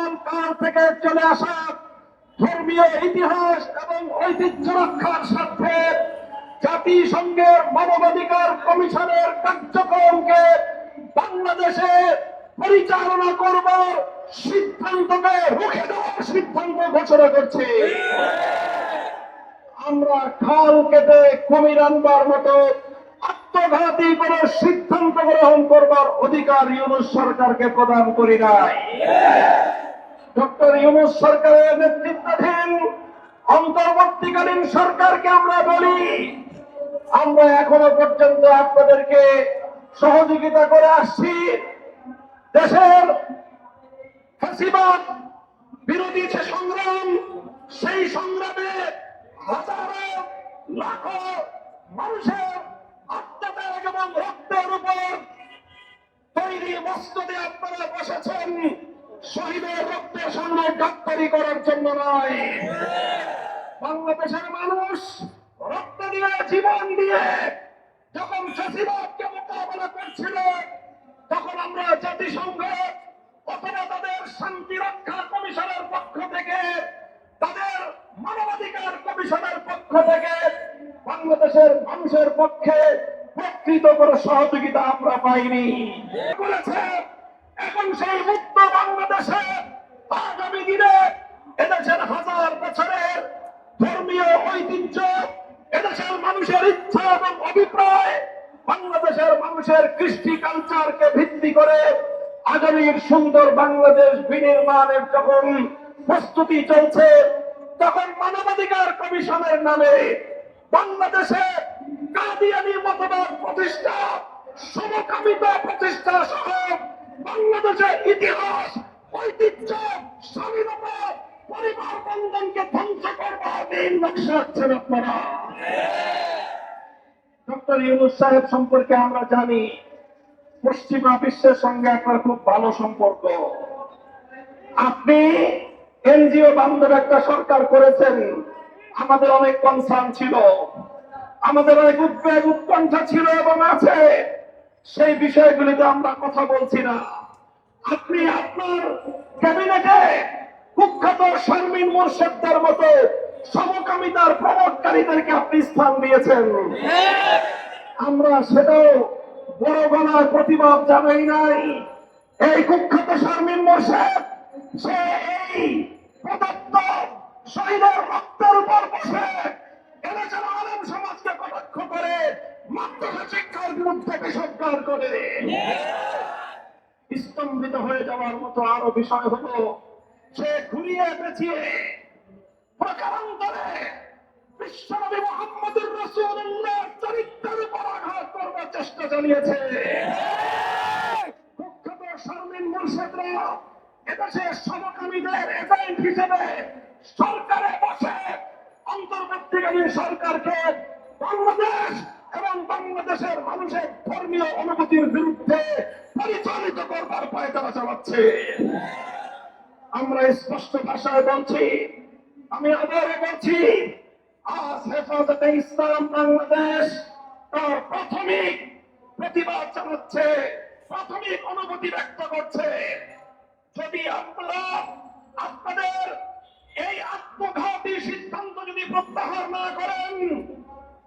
আদিমল কাল থেকে চলে আসা ধর্মীয় ইতিহাস এবং ঐতিহ্য রক্ষার স্বার্থে জাতিসংঘের মানবাধিকার কমিশনের কার্যক্রমকে বাংলাদেশে পরিচালনা করবার সিদ্ধান্তকে রুখে দেওয়ার সিদ্ধান্ত ঘোষণা করছে। আমরা খাল কেটে কুমির আনবার মতো আত্মঘাতী কোন সিদ্ধান্ত গ্রহণ করবার অধিকার ইউনুস সরকারকে প্রদান করি নাই। ডক্টর ইউনুস সরকারের নেতৃত্বাধীন অন্তর্বর্তীকালীন সরকারকে আমরা বলি, আমরা এখনও পর্যন্ত আপনাদেরকে সহযোগিতা করে আসছি। দেশের ফাঁসিবাদ বিরোধী যে সংগ্রাম, সেই সংগ্রামে হাজারো লাখো মানুষের আত্মত্যাগ এবং রক্তের উপর তৈরি মস্তদে আপনারা সামনে ডাক্তারি করার জন্য নয়। বাংলাদেশের মানুষ রক্ত দিয়ে জীবন দিয়ে যখন ফাঁসিবাদকে মোকাবেলা করছিল, তখন আমরা জাতিসংঘ অথবা তাদের শান্তি রক্ষা কমিশনের পক্ষ থেকে, তাদের মানবাধিকার কমিশনের পক্ষ থেকে, বাংলাদেশের মানুষের পক্ষে প্রকৃত করে সহযোগিতা আমরা পাইনি। বলেছে, এখন সেই মুক্ত বাংলাদেশে আগামী দিনে এদেশের হাজার বছরের ধর্মীয় ঐতিহ্য, এদেশের মানুষের ইচ্ছা এবং অভিপ্রায়, বাংলাদেশের মানুষের কৃষ্টি কালচারকে ভিত্তি করে আগামীর সুন্দর বাংলাদেশ বিনির্মাণের যখন প্রস্তুতি চলছে, তখন মানবাধিকার কমিশনের নামে বাংলাদেশে কাদিয়ানি মতবাদ প্রতিষ্ঠা, সমকামিতা প্রতিষ্ঠা সহ বাংলাদেশের ইতিহাস ঐতিহ্য পরিবার বন্ধনকে ধ্বংস নকশা আপনারা। ডক্টর ইউনুস সাহেব সম্পর্কে আমরা জানি, পশ্চিমা বিশ্বের সঙ্গে খুব ভালো সম্পর্ক। আপনি এনজিও বান্ধব একটা সরকার করেছেন, আমাদের অনেক কনসার্ন ছিল। আমাদের অনেক উদ্বেগ, উৎকণ্ঠা ছিল এবং আছে। সেই বিষয়গুলিতে আমরা কথা বলছি না। আপনি আপনার ক্যাবিনেটে কুখ্যাত শারমিন মোর্শেদদের মতো সমকামিতার প্রমোটকারীদেরকে আপনি স্থান দিয়েছেন। আমরা সেটাও বড় গলার প্রতিবাদ জানাই নাই। এই কুখ্যাত শারমিন মোর্শেদ, সে এই প্রদত্ত শহীদের রক্তের উপর বসে এদেশের আলম সমাজকে কটাক্ষ করে মাদ্রাসা শিক্ষার বিরুদ্ধে বিষজ্ঞান করে। স্তম্ভিত হয়ে যাওয়ার মতো আরও বিষয় হলো, সে ঘুরিয়ে পেঁচিয়ে প্রকারান্তরে বিশ্বনবী মোহাম্মদুর রাসূলুল্লাহ চরিত্রের উপর আঘাত করবার চেষ্টা চালিয়েছে। কুখ্যাত সমকামীদের এজেন্ট হিসেবে সরকারে বসে অন্তর্বর্তীকালীন সরকারকে বাংলাদেশ এবং বাংলাদেশের মানুষের ধর্মীয় অনুভূতির বিরুদ্ধে পরিচালিত করবার পায়তারা চালাচ্ছে। আমরা স্পষ্ট ভাষায় বলছি, আমি আবারও বলছি, আজ হেফাজতে ইসলাম বাংলাদেশ তার প্রাথমিক প্রতিবাদ চালাচ্ছে প্রাথমিক অনুভূতি ব্যক্ত করছে। যদি আপনারা আপনাদের এই আত্মঘাতী সিদ্ধান্ত যদি প্রত্যাহার না করেন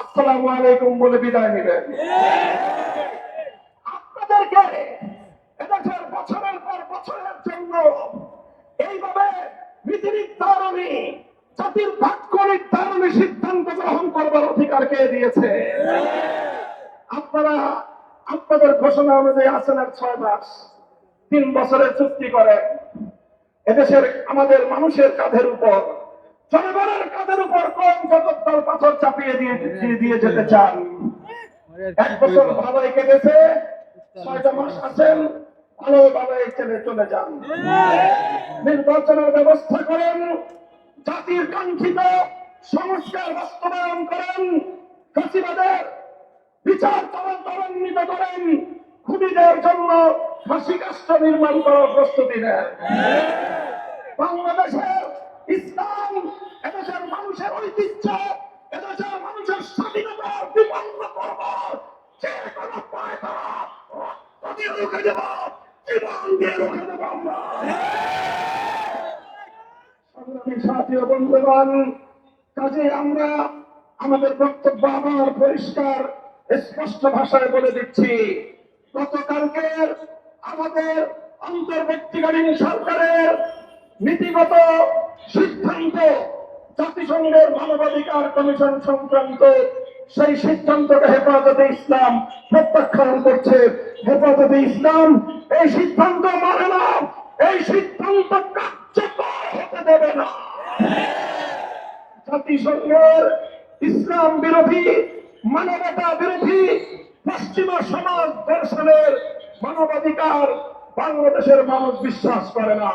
আসসালামু আলাইকুম বলে বিদায় নেবেন। আপনাদেরকে এদেশের বছরের পর বছরের জন্য এইভাবে নীতি নির্ধারণী, জাতির ভাগ্য নির্ধারণী সিদ্ধান্ত গ্রহণ করবার অধিকার কে দিয়েছে? আপনারা আপনাদের ঘোষণা অনুযায়ী আছেন আর ছয় মাস, তিন বছরের চুক্তি করেন এদেশের আমাদের মানুষের কাঁধের উপর জনগণের কাঁধের উপর কম জগত্তর পাথর চাপিয়ে দিয়ে দিয়ে- দিয়ে যেতে চান? এক বছর ভালোই কেটেছে ছয়টা মাস আছেন ভালো ভালো চলে চলে যান। নির্বাচনের ব্যবস্থা করেন জাতির কাঙ্ক্ষিত সংস্কার বাস্তবায়ন করেন ফাঁসিবাদের বিচার তদন্ত ত্বরান্বিত করেন খুনিদের জন্য ফাঁসি কাষ্ট নির্মাণ করার প্রস্তুতি নেন। বাংলাদেশের ইসলাম এদেশের মানুষের ঐতিহ্য, এদেশের মানুষের স্বাধীনতার বিপন্ন করব। যে কোনো পায় দেব, জীবন দিয়ে রুখে দেব আমরা। কাজে আমরা আমাদের বক্তব্য আবার পরিষ্কার, স্পষ্ট ভাষায় বলে দিচ্ছি। গতকালকের আমাদের অন্তর্বর্তীকালীন সরকারের নীতিগত সিদ্ধান্ত জাতিসংঘের মানবাধিকার কমিশন সংক্রান্ত সেই সিদ্ধান্তকে হেফাজতে ইসলাম প্রত্যাখ্যান করছে। হেফাজতে ইসলাম এই সিদ্ধান্ত মানে না, এই সিদ্ধান্ত হতে দেবে না। জাতিসংঘের ইসলাম বিরোধী, মানবতা বিরোধী, পশ্চিমা সমাজ দর্শনের মানবাধিকার বাংলাদেশের মানুষ বিশ্বাস করে না।